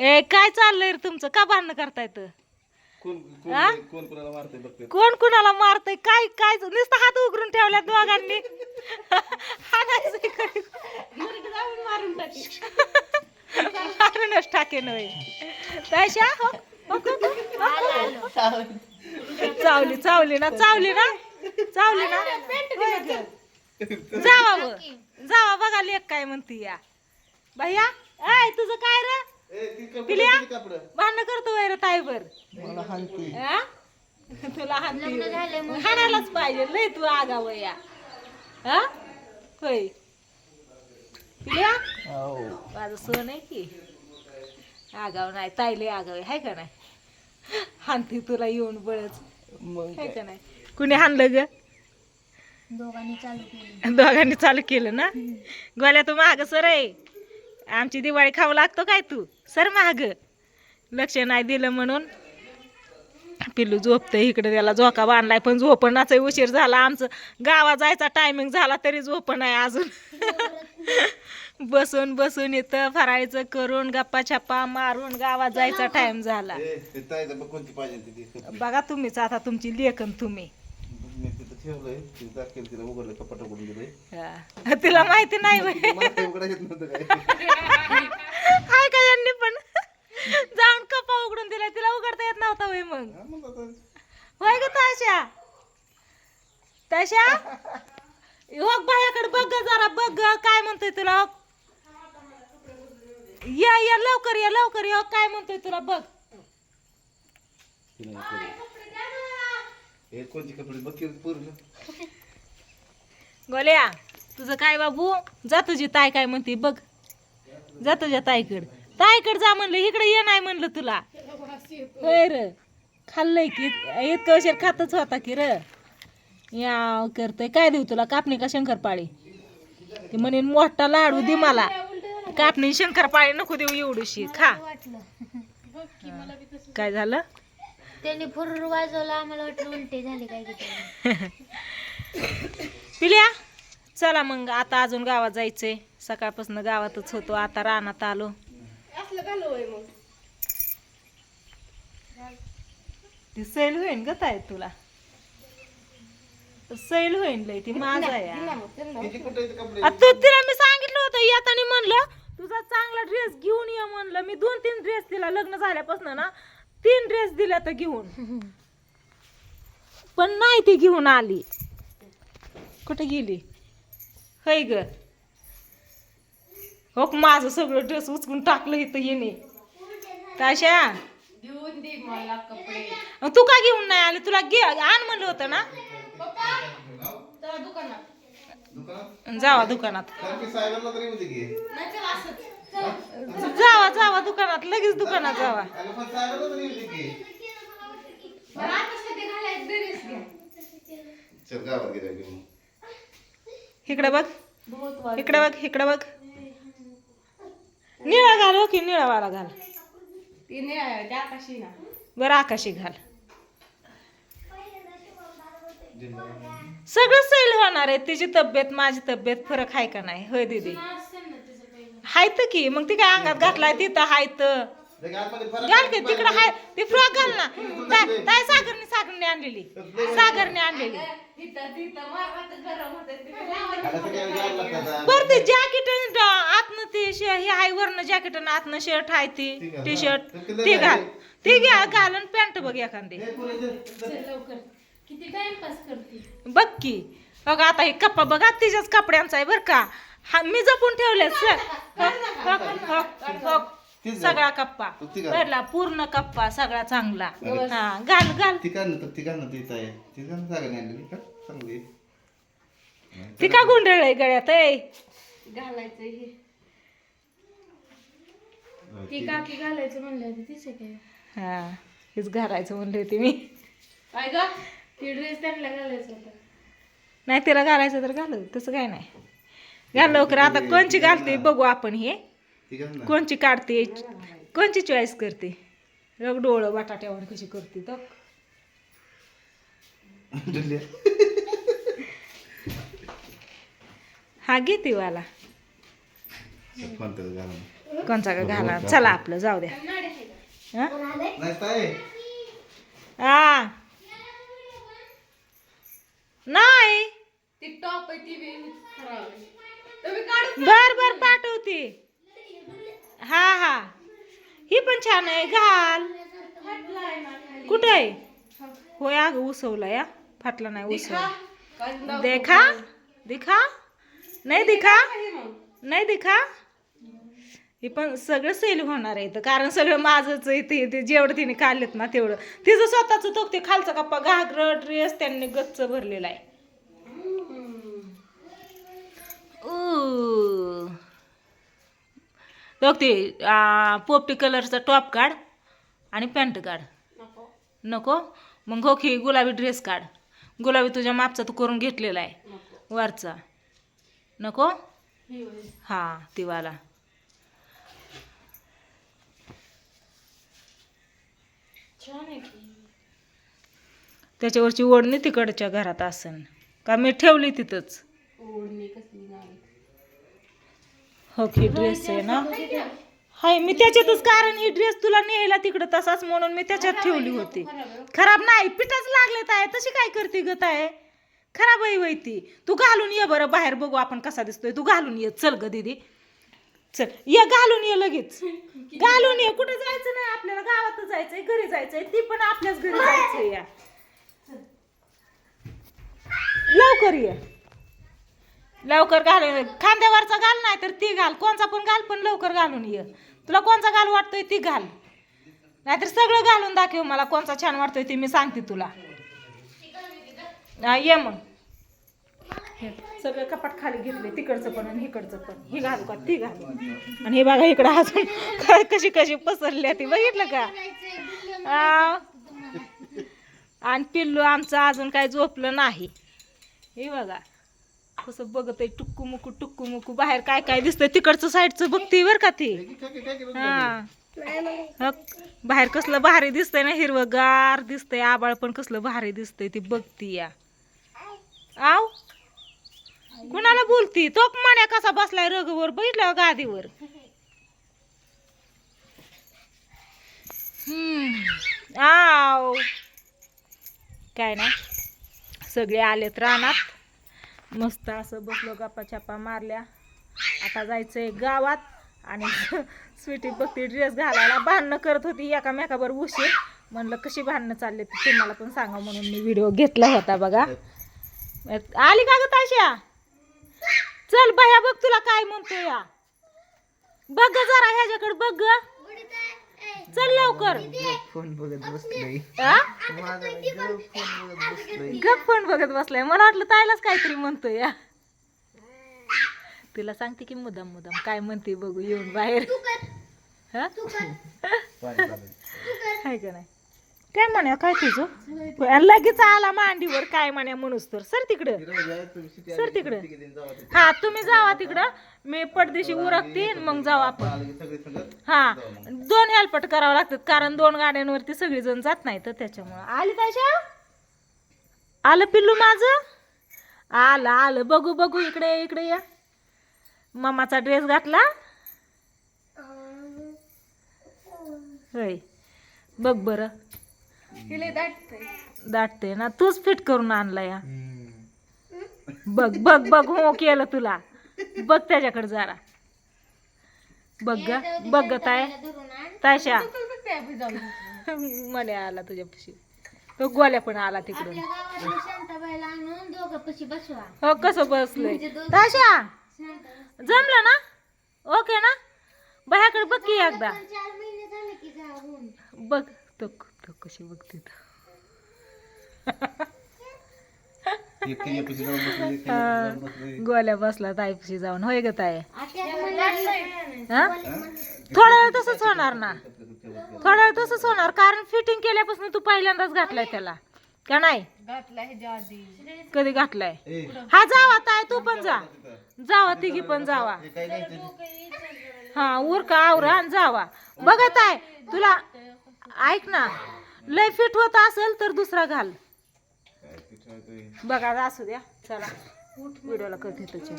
ए काय चाललंय रे तुमचं? का भांडणं करताय तर कोण कोण? कोण कोणाला मारतंय बघते कोण कुणाला मारतय? काय काय नुसतं हात उघडून ठेवल्या दोघांनी. हाणायचंय कधी. मारूनच टाके नव्हे तशा हो, हो, हो, हो. चावली चावली ना चावली ना. चावली ना. जावा व जावा बघा लेख काय म्हणती या. भैया ऐ तुझं काय रे? पिल्या? भांडण करतो वैर ताईवर. मला हाणतोय. आ? तुला हाणती हाणायलाच पाहिजे लय तू आगाव या. हा होय. पिल्या? माझं सोन आहे की. आगाव नाही ताईले आगाव आहे हाय का नाही? हानती तुला येऊन बळच. मग हाय का नाही? कुणी हाणलं ग? दोघांनी चालू केली. दोघांनी चालू केलं ना? गोल्या तू महाग सर आहे. आमची दिवाळी खाऊ लागतो काय तू? सर महाग लक्ष नाही दिलं म्हणून. पिल्लू झोपतंय इकडे त्याला झोका बांधलाय पण झोपणाचा उशीर झाला. आमचं गावात जायचा टायमिंग झाला तरी झोपण आहे अजून. बसून बसून इथं फराळीचं करून गप्पा छप्पा मारून गावात जायचा टाइम झाला. बघ तुम्हीच आता तुमची लेखन तुम्ही. ठेवलंय. ती दाखल तिला उघडलं कपाट उघडून दिलंय. हा. तिला माहिती नाही बाई. मला काही उघडा येत नव्हतं काय. हाय का यांनी पण? जाऊन कपा उघडून दिला. तिला उघडता येत नव्हता होय मग. हा, मग आता होय ग ताशा? ताशा? हो बायाकडे बघ ग जरा बघ ग काय म्हणतोय तुला हो. या या लवकर या लवकर या हो, काय म्हणतोय तुला बघ. तिला. हे कोणती कपडे? बघ की पूर्ण गोल्या तुझं काय बाबू? जा तुझी ताई काय म्हणते बघ. जा तुझ्या ताईकड. ताईकड जा म्हणलं इकडे ये नाही म्हणलं तुला. होय र. खाल्लंय की इतकं उशीर खातच होता की र. या करतोय. काय देऊ तुला? कापणी का शंकरपाळी? ती म्हणे मोठा लाडू दे मला. कापणी शंकरपाळी नको देऊ एवढीशी खा. काय झालं? त्यांनी फुरूर वाजवला आम्हाला वाटलं उलटे झाले काय पिल्या? चला मग आता अजून गावात जायचंय. सकाळपासून गावातच होतो आता रानात आलो. ती सैल होईन ग ताई तुला. सैल होईन लय ती माझा तू तिला मी सांगितलं होतं येताना म्हणलं तुझा चांगला ड्रेस घेऊन ये म्हणलं. मी दोन तीन ड्रेस तिला लग्न झाल्यापासून ना तीन ड्रेस दिल्या तर घेऊन. पण नाही ती घेऊन आली. कुठे गेली? होय ग. हो माझं सगळं ड्रेस उचकून टाकलं इथं येणे ताशा. मग तू का घेऊन नाही आली? तुला घे आण म्हणलं होतं ना. दुकानात. जावा दुकानात. जावा जावा दुकानात लगेच दुकानात जावा. इकडे बघ. इकडे बघ इकडे बघ. निळा घाल हो की निळा वाला घाल. बरं आकाशी घाल. सगळं सैल होणार आहे. तिची तब्येत माझी तब्येत फरक आहे का नाही? होय दीदी. हायत की मग ती काय अंगात घातलाय तिथं हायत. घाल की तिकडं हाय. ती फ्रॉक घाल ना. ताय ताय सागरने सागरने आणलेली? सागरने आणलेली. बर ते जॅकेट आतनं ते हे आहे वरनं जॅकेट आणि आतनं शर्ट आहे ती. टी. शर्ट ते? घाल. ती घ्या घाल आणि पॅन्ट बघ एखादी. बघ की. बघ आता हे कप्पा बघा तिच्याच कपड्यांचा आहे बर का. हा मी जपून ठेवले तीच घाल. सगळा कप्पा. तू ती घाल. भरला पूर्ण कप्पा सगळा चांगला. हा घाल घाल. ती का ना ती का ना ती ताई. ती का ना जागा नाही आणली. का चांगली ती का गुंडळ आहे गळ्यात ऐ घालायचं हे. ती काकी घालायचं म्हणलं होती तिचे काय? हा हेच घालायचं म्हणले होते मी. काय ग? ती ड्रेस त्यांना घालायचं होता. नाही तिला घालायचं तर घालू तसं काय नाही. घाल लवकर आता कोणची घालते बघू आपण हे. कोणची काढते? कोणची चॉईस करते? रग डोळं बटाट्यावर कशी करते तर. हा घेते वाला. कोणचा का घाला चला आपलं जाऊ द्या. हा? नाही ताई. हा. नाही. बर बर पाठवते. हा हा. ही पण छान आहे. घाल. कुठे आहे? होय अग उसवला या. फाटला नाही उसवला देखा. दिखा. नाही दिखा. नाही दिखा. हे पण सगळं सेल होणार आहे इथं. कारण सगळं माझंच आहे ते. ते जेवढं तिने काढलेत ना तेवढं. तिचं स्वतःच तो ते खालचा कप्पा. घागर ड्रेस त्यांनी गच्च भरलेला आहे. बघ ते आ, पोपटी कलरचा टॉप काढ आणि पॅन्ट काढ. नको. मग हो की गुलाबी ड्रेस काढ. गुलाबी तुझ्या मापचा तू करून घेतलेला आहे. वरचा. नको? हा तिवाला त्याच्यावरची ओढणी तिकडच्या घरात असन. का मी ठेवली तिथंच? हो की ड्रेस आहे ना? हाय मी त्याच्यातच कारण ही ड्रेस तुला नेला तिकडं तसाच म्हणून मी त्याच्यात ठेवली होती. खराब नाही पिठाच लागले आहे. तशी काय करते गत आहे खराब आहे वय ती. तू घालून ये बरं बाहेर बघू आपण कसा दिसतोय. तू घालून ये चल ग दीदी. चल ये घालून ये लगेच. घालून ये कुठे जायचं नाही आपल्याला? गावातच जायचंय घरी जायचंय. ती पण आपल्याच घरी जायचंय या. लवकर ये. लवकर घाल खांद्यावरचा घाल नाही तर ती घाल. कोणचा पण घाल पण लवकर घालून ये. तुला कोणचा घाल वाटतोय ती घाल. नाहीतर सगळं घालून दाखव मला कोणचा छान वाटतोय ते मी सांगते तुला. ये मग. हे, सगळं कपाट खाली घेतले तिकडचं पण आणि इकडचं पण. ही घालू का? ती घालू. आणि हे बघा इकडं अजून काय कशी कशी पसरली ती. बघितलं का? आणि पिल्लू आमचं अजून काय झोपलं नाही. हे बघा. कसं बघत आहे टुक्कू मुकू टुक्कू मुकू बाहेर काय काय दिसतंय तिकडचं साईडचं बघते बर का ती. हा. बाहेर कसलं भारी दिसतंय ना हिरवगार दिसतंय आबाळ पण कसलं भारी दिसतंय ती बघती या आव. कुणाला बोलती? तो माण्या कसा बसलाय रगवर? बघितलं गादीवर? हम्म. आव. काय ना सगळे आलेत रानात. मस्त असं बसलो गप्पा छप्पा मारल्या. आता जायचंय गावात आणि स्वीटी बघती ड्रेस घालायला भांडणं करत होती एकामेकावर उशीर. म्हणलं कशी भांडणं चालली ते तुम्हाला पण सांगा म्हणून मी व्हिडिओ घेतला होता बघा. आली का ग ताशा? चल बाया बघ तुला काय म्हणतो या. बघ जरा ह्याच्याकडे बघ ग. चल लवकर. फोन बघत बसलोय गप फोन बघत बसलोय. गप पण बघत बसलाय. मला वाटलं तायलाच काहीतरी म्हणतोय. या तुला सांगते की मुदाम मुदाम. काय म्हणते बघू येऊन बाहेर. हा. हाय का नाही? काय म्हण्या काय तुझं? लगेच आला मांडीवर काय म्हण्या म्हणूस तर. सर तिकडं. किती सर तिकडं. हा तुम्ही जावा तिकडं. मी पडदेशी उरकते मग जाऊ आपण. हा दोन हेल्पट करावं लागतात कारण दोन गाड्यांवरती सगळी जण जात नाही तर त्याच्यामुळं. आली ताशा? आलं पिल्लू माझं? आलं आलं. बघू बघू. इकडे इकडे या. मामाचा ड्रेस घातला? होय. बघ बरं. दाटते ना. तूच फिट करून आणला या. बघ बघ बघ हो केलं तुला. बघ त्याच्याकडे जरा. बघ ग बघ ग ताय ताशा. म्हणे आला तुझ्यापाशी. तो गोल्या पण आला तिकडून. आपल्या गावातल्या शांताबाईला आणून दोघं पशी बसवा. हो कसं बसलंय? ताशा. शांता जमलं ना? ओके ना? बायाकडे बघ की एकदा. चार महिने झाले की जाऊन. बघ तो तो कशी बघते. गोल्या बसला ताईपाशी जाऊन होय ग ताय हा? थोडा वेळ तसंच होणार ना. थोडा वेळ तसंच होणार कारण फिटिंग केल्यापासून तू पहिल्यांदाच घातलाय त्याला. का नाही? कधी घातलाय? हा जावा ताय तू पण जा. जावा तिघी पण जावा. हे काय नाही ते. हा उर का आवरा आणि जावा. बघत आहे तुला ऐक ना लय फिट होत असेल तर दुसरा घाल. बघा असू द्या. चला. व्हिडिओला करते त्याची.